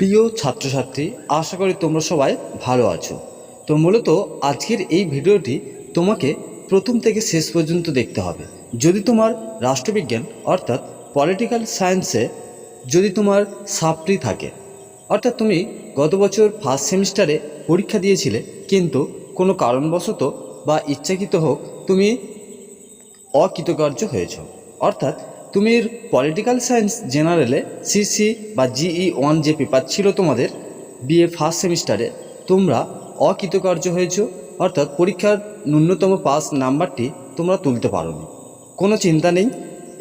প্রিয় ছাত্রছাত্রী, আশা করি তোমরা সবাই ভালো আছো। তো মূলত আজকের এই ভিডিওটি তোমাকে প্রথম থেকে শেষ পর্যন্ত দেখতে হবে। যদি তোমার রাষ্ট্রবিজ্ঞান, অর্থাৎ পলিটিক্যাল সায়েন্সে যদি তোমার সাপ্রি থাকে, অর্থাৎ তুমি গত বছর ফার্স্ট সেমিস্টারে পরীক্ষা দিয়েছিলে, কিন্তু কোনো কারণবশত বা ইচ্ছাকৃত হোক তুমি অকৃতকার্য হয়েছ। অর্থাৎ তুমি পলিটিক্যাল সায়েন্স জেনারেলে সিসি বা জিই ওয়ান যে পেপার ছিল তোমাদের বিএ ফার্স্ট সেমিস্টারে তোমরা অকৃতকার্য হয়েছ, অর্থাৎ পরীক্ষার ন্যূনতম পাস নাম্বারটি তোমরা তুলতে পারোনি। কোনো চিন্তা নেই।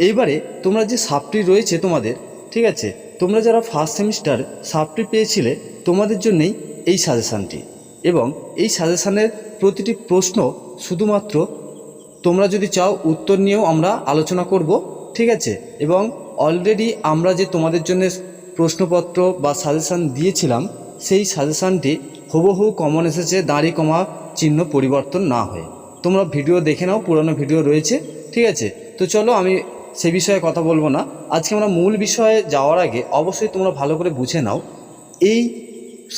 এইবারে তোমরা যে সাপটি রয়েছে তোমাদের, ঠিক আছে, তোমরা যারা ফার্স্ট সেমিস্টার সাপটি পেয়েছিলে, তোমাদের জন্যেই এই সাজেশানটি এবং এই সাজেশানের প্রতিটি প্রশ্ন শুধুমাত্র তোমরা যদি চাও উত্তর নিয়েও আমরা আলোচনা করব। ঠিক আছে? এবং অলরেডি আমরা যে তোমাদের জন্য প্রশ্নপত্র বা সাজেশান দিয়েছিলাম, সেই সাজেশানটি হুবহু কমন এসেছে, দাঁড়ি কমা, চিহ্ন পরিবর্তন না হয়ে। তোমরা ভিডিও দেখে নাও, পুরনো ভিডিও রয়েছে, ঠিক আছে? তো চলো আমি সে বিষয়ে কথা বলব না। আজকে আমরা মূল বিষয়ে যাওয়ার আগে অবশ্যই তোমরা ভালো করে বুঝে নাও, এই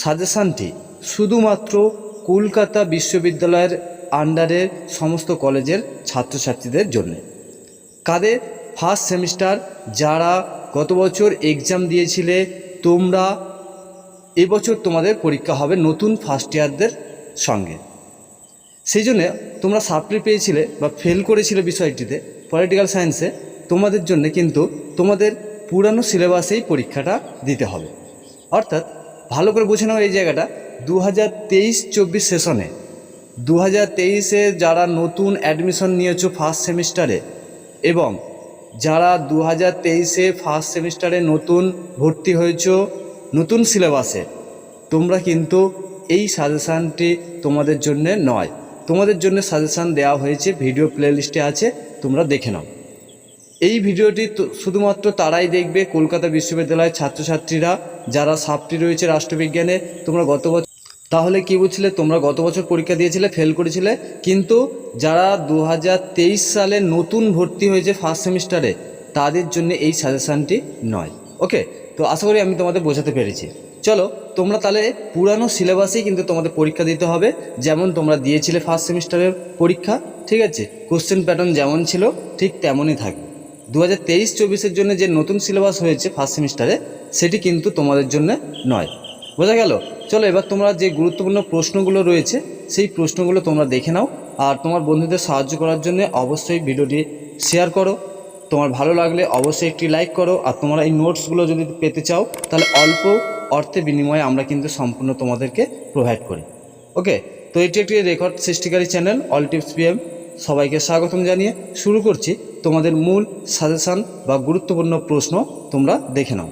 সাজেশানটি শুধুমাত্র কলকাতা বিশ্ববিদ্যালয়ের আন্ডারের সমস্ত কলেজের ছাত্রছাত্রীদের জন্য। কাদের? ফার্স্ট সেমিস্টার যারা গত বছর এক্সাম দিয়েছিলে, তোমরা এবছর তোমাদের পরীক্ষা হবে নতুন ফার্স্ট ইয়ারদের সঙ্গে। সেই জন্যে তোমরা সাপ্লি পেয়েছিলে বা ফেল করেছিলে বিষয়টিতে পলিটিক্যাল সায়েন্সে তোমাদের জন্য কিন্তু তোমাদের পুরানো সিলেবাসেই পরীক্ষাটা দিতে হবে। অর্থাৎ ভালো করে বুঝে নাও এই জায়গাটা দু হাজার তেইশ চব্বিশ সেশনে দু হাজার তেইশে যারা নতুন অ্যাডমিশন নিয়েছো ফার্স্ট সেমিস্টারে এবং যারা দু হাজার তেইশে ফার্স্ট সেমিস্টারে নতুন ভর্তি হয়েছ, নতুন সিলেবাসে তোমরা কিন্তু এই সাজেশানটি তোমাদের জন্য নয়। তোমাদের জন্য সাজেশান দেওয়া হয়েছে ভিডিও প্লেলিস্টে আছে, তোমরা দেখে নাও। এই ভিডিওটি শুধুমাত্র তারাই দেখবে, কলকাতা বিশ্ববিদ্যালয়ের ছাত্রছাত্রীরা, যারা সাপটি রয়েছে রাষ্ট্রবিজ্ঞানে, তোমরা গত বছর তাহলে কি বুঝলে? তোমরা গত বছর পরীক্ষা দিয়েছিলে ফেল করেছিলে, কিন্তু যারা দু হাজার তেইশ সালে নতুন ভর্তি হয়েছে ফার্স্ট সেমিস্টারে তাদের জন্য এই সাজেশানটি নয়। ওকে তো আশা করি আমি তোমাদের বোঝাতে পেরেছি। চলো, তোমরা তাহলে পুরানো সিলেবাসেই কিন্তু তোমাদের পরীক্ষা দিতে হবে, যেমন তোমরা দিয়েছিলে ফার্স্ট সেমিস্টারের পরীক্ষা, ঠিক আছে? কোশ্চেন প্যাটার্ন যেমন ছিল, ঠিক তেমনই থাকবে। দু হাজার তেইশ চব্বিশের জন্য যে নতুন সিলেবাস হয়েছে ফার্স্ট সেমিস্টারে সেটি কিন্তু তোমাদের জন্য নয়। বোঝা গেল? চলো এবার তোমরা যে গুরুত্বপূর্ণ প্রশ্নগুলো রয়েছে, সেই প্রশ্নগুলো তোমরা দেখে নাও। আর তোমার বন্ধুদের সাহায্য করার জন্য অবশ্যই ভিডিওটি শেয়ার করো। তোমার ভালো লাগলে অবশ্যই একটি লাইক করো। আর তোমরা এই নোটসগুলো যদি পেতে চাও, তাহলে অল্প অর্থের বিনিময়ে আমরা কিন্তু সম্পূর্ণ তোমাদেরকে প্রোভাইড করি। ওকে তো এটি একটি রেকর্ড সৃষ্টিকারী চ্যানেল অল টিপস পিএম সবাইকে স্বাগতম জানিয়ে শুরু করছি। তোমাদের মূল সাজেশান বা গুরুত্বপূর্ণ প্রশ্ন তোমরা দেখে নাও।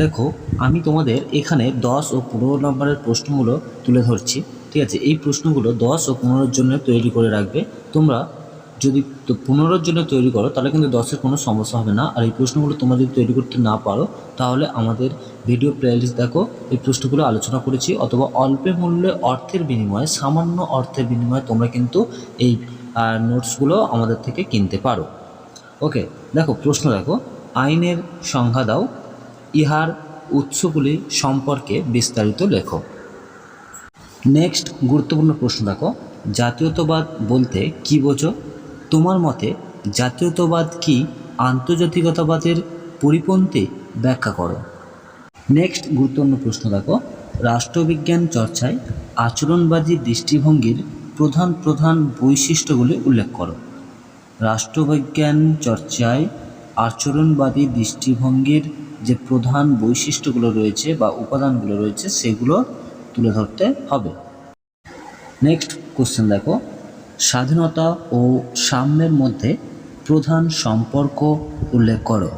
দেখো, আমি তোমাদের এখানে দশ ও পনেরো নম্বরের প্রশ্নগুলো তুলে ধরছি, ঠিক আছে? এই প্রশ্নগুলো দশ ও পনেরোর জন্য তৈরি করে রাখবে। তোমরা যদি পনেরোর জন্য তৈরি করো, তাহলে কিন্তু দশের কোনো সমস্যা হবে না। আর এই প্রশ্নগুলো তোমরা যদি তৈরি করতে না পারো, তাহলে আমাদের ভিডিও প্লেলিস্ট দেখো, এই প্রশ্নগুলো আলোচনা করেছি। অথবা অল্পে মূল্যে অর্থের বিনিময়ে, সামান্য অর্থের বিনিময়ে তোমরা কিন্তু এই নোটসগুলো আমাদের থেকে কিনতে পারো। ওকে দেখো, প্রশ্ন দেখো। আইনের সংজ্ঞা দাও। ইহার উৎসগুলি সম্পর্কে বিস্তারিত লেখো নেক্সট গুরুত্বপূর্ণ প্রশ্ন দেখো, জাতীয়তাবাদ বলতে কি বোঝো? তোমার মতে জাতীয়তাবাদ কি আন্তর্জাতিকতাবাদের পরিপন্থী? ব্যাখ্যা করো। নেক্সট গুরুত্বপূর্ণ প্রশ্ন দেখো, রাষ্ট্রবিজ্ঞান চর্চায় আচরণবাদী দৃষ্টিভঙ্গির প্রধান প্রধান বৈশিষ্ট্যগুলি উল্লেখ করো। রাষ্ট্রবিজ্ঞান চর্চায় আচরণবাদী দৃষ্টিভঙ্গির যে প্রধান বৈশিষ্ট্যগুলো রয়েছে বা উপাদানগুলো রয়েছে, সেগুলো তুলে ধরতে হবে। নেক্সট কোশ্চেন দেখো। স্বাধীনতা ও সাম্যের মধ্যে প্রধান সম্পর্ক উল্লেখ করো।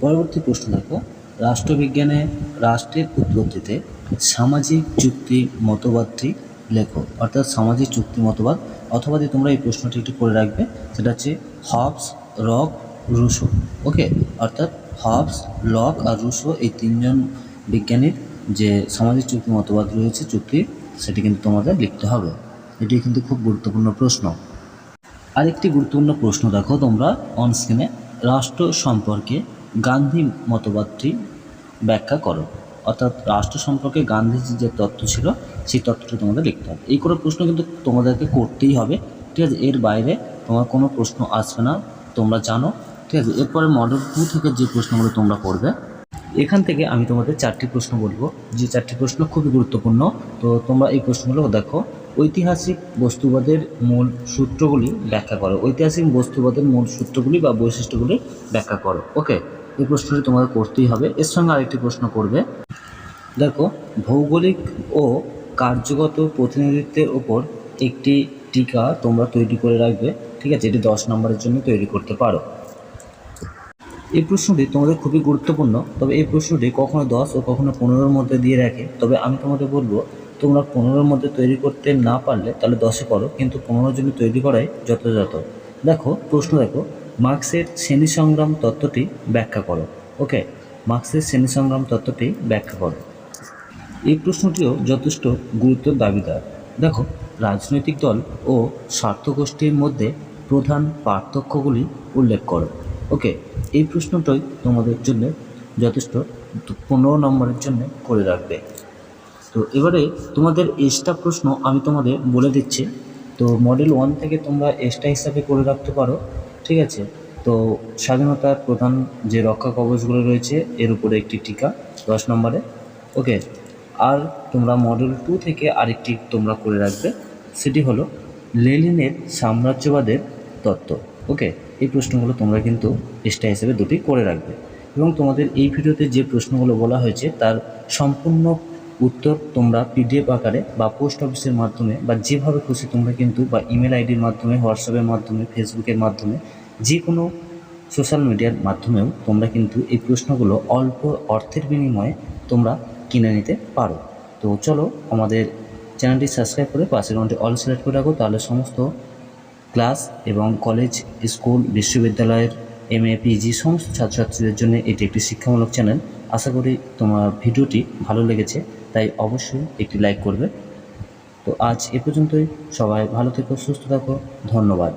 পরবর্তী প্রশ্ন দেখো। রাষ্ট্রবিজ্ঞানে রাষ্ট্রের উৎপত্তিতে সামাজিক চুক্তি মতবাদটি লেখো। অর্থাৎ সামাজিক চুক্তি মতবাদ, অথবা যদি তোমরা এই প্রশ্নটি একটু করে রাখবে, সেটা হচ্ছে হবস রক রুশো। ওকে অর্থাৎ হবস লক আর রুশো এই তিনজন বিজ্ঞানীর যে সামাজিক চুক্তি মতবাদ রয়েছে, চুক্তি, সেটি কিন্তু তোমাদের লিখতে হবে। এটি কিন্তু খুব গুরুত্বপূর্ণ প্রশ্ন। আরেকটি গুরুত্বপূর্ণ প্রশ্ন দেখো তোমরা অন স্ক্রিনে রাষ্ট্র সম্পর্কে গান্ধী মতবাদটি ব্যাখ্যা করো। অর্থাৎ রাষ্ট্র সম্পর্কে গান্ধীজির যে তথ্য ছিল, সেই তথ্যটা তোমাদের লিখতে হবে। এই করে প্রশ্ন কিন্তু তোমাদেরকে করতেই হবে। ঠিক আছে, এর বাইরে তোমার কোনো প্রশ্ন আসবে না। তোমরা জানো ঠিক আছে, এরপরে মডেল টু থেকে যে প্রশ্নগুলো তোমরা করবে এখান থেকে আমি তোমাদের চারটি প্রশ্ন বলব। যে চারটি প্রশ্ন খুবই গুরুত্বপূর্ণ, তো তোমরা এই প্রশ্নগুলো দেখো। ঐতিহাসিক বস্তুবাদের মূল সূত্রগুলি ব্যাখ্যা করো। ঐতিহাসিক বস্তুবাদের মূল সূত্রগুলি বা বৈশিষ্ট্যগুলি ব্যাখ্যা করো, ওকে? এই প্রশ্নটি তোমাদের করতেই হবে। এর সঙ্গে আরেকটি প্রশ্ন করবে। দেখো, ভৌগোলিক ও কার্যগত প্রতিনিধিত্বের ওপর একটি টিকা তোমরা তৈরি করে রাখবে, ঠিক আছে? এটি দশ নম্বরের জন্য তৈরি করতে পারো। এই প্রশ্নটি তোমাদের খুবই গুরুত্বপূর্ণ, তবে এই প্রশ্নটি কখনো দশ ও কখনো পনেরোর মধ্যে দিয়ে রাখে। তবে আমি তোমাদের বলব, তোমরা পনেরোর মধ্যে তৈরি করতে না পারলে তাহলে দশে করো কিন্তু পনেরোর জন্য তৈরি করাই যথাযথ। দেখো, প্রশ্ন দেখো, মার্ক্সের শ্রেণি সংগ্রাম তত্ত্বটি ব্যাখ্যা করো। ওকে মার্ক্সের শ্রেণি সংগ্রাম তত্ত্বটি ব্যাখ্যা করো। এই প্রশ্নটিও যথেষ্ট গুরুত্বের দাবিদার। দেখো, রাজনৈতিক দল ও স্বার্থগোষ্ঠীর মধ্যে প্রধান পার্থক্যগুলি উল্লেখ করো। ওকে, এই প্রশ্নটাই তোমাদের জন্য যথেষ্ট। পনেরো নম্বরের জন্য করে রাখবে। তো এবারে তোমাদের এক্সট্রা প্রশ্ন আমি তোমাদের বলে দিচ্ছি। তো মডেল ওয়ান থেকে তোমরা এক্সট্রা হিসাবে করে রাখতে পারো, ঠিক আছে? তো স্বাধীনতার প্রধান যে রক্ষা কবচগুলো রয়েছে, এর উপরে একটি টিকা, দশ নম্বরে। ওকে, আর তোমরা মডেল টু থেকে আরেকটি তোমরা করে রাখবে, সেটি হলো লেলিনের সাম্রাজ্যবাদের তত্ত্ব। ওকে এই প্রশ্নগুলো তোমরা কিন্তু এক্সট্রা হিসেবে দুটি করে রাখবে। এবং তোমাদের এই ভিডিওতে যে প্রশ্নগুলো বলা হয়েছে, তার সম্পূর্ণ উত্তর তোমরা পিডিএফ আকারে বা পোস্ট অফিসের মাধ্যমে বা যেভাবে খুশি তোমরা কিন্তু বা ইমেল আইডির মাধ্যমে, হোয়াটসঅ্যাপের মাধ্যমে, ফেসবুকের মাধ্যমে যে কোনো সোশ্যাল মিডিয়ার মাধ্যমেও তোমরা কিন্তু এই প্রশ্নগুলো অল্প অর্থের বিনিময়ে তোমরা কিনে নিতে পারো। তো চলো, আমাদের চ্যানেলটি সাবস্ক্রাইব করে পাশের ঘন্টি অল সিলেক্ট করে রাখো, তাহলে সমস্ত ক্লাস এবং কলেজ, স্কুল, বিশ্ববিদ্যালয়ের এম এ পিজি সমস্ত ছাত্রছাত্রীদের জন্য এটি একটি শিক্ষামূলক চ্যানেল। আশা করি তোমার ভিডিওটি ভালো লেগেছে, তাই অবশ্যই একটি লাইক করবে। তো আজ এ পর্যন্তই। সবাই ভালো থেকো, সুস্থ থাকো। ধন্যবাদ।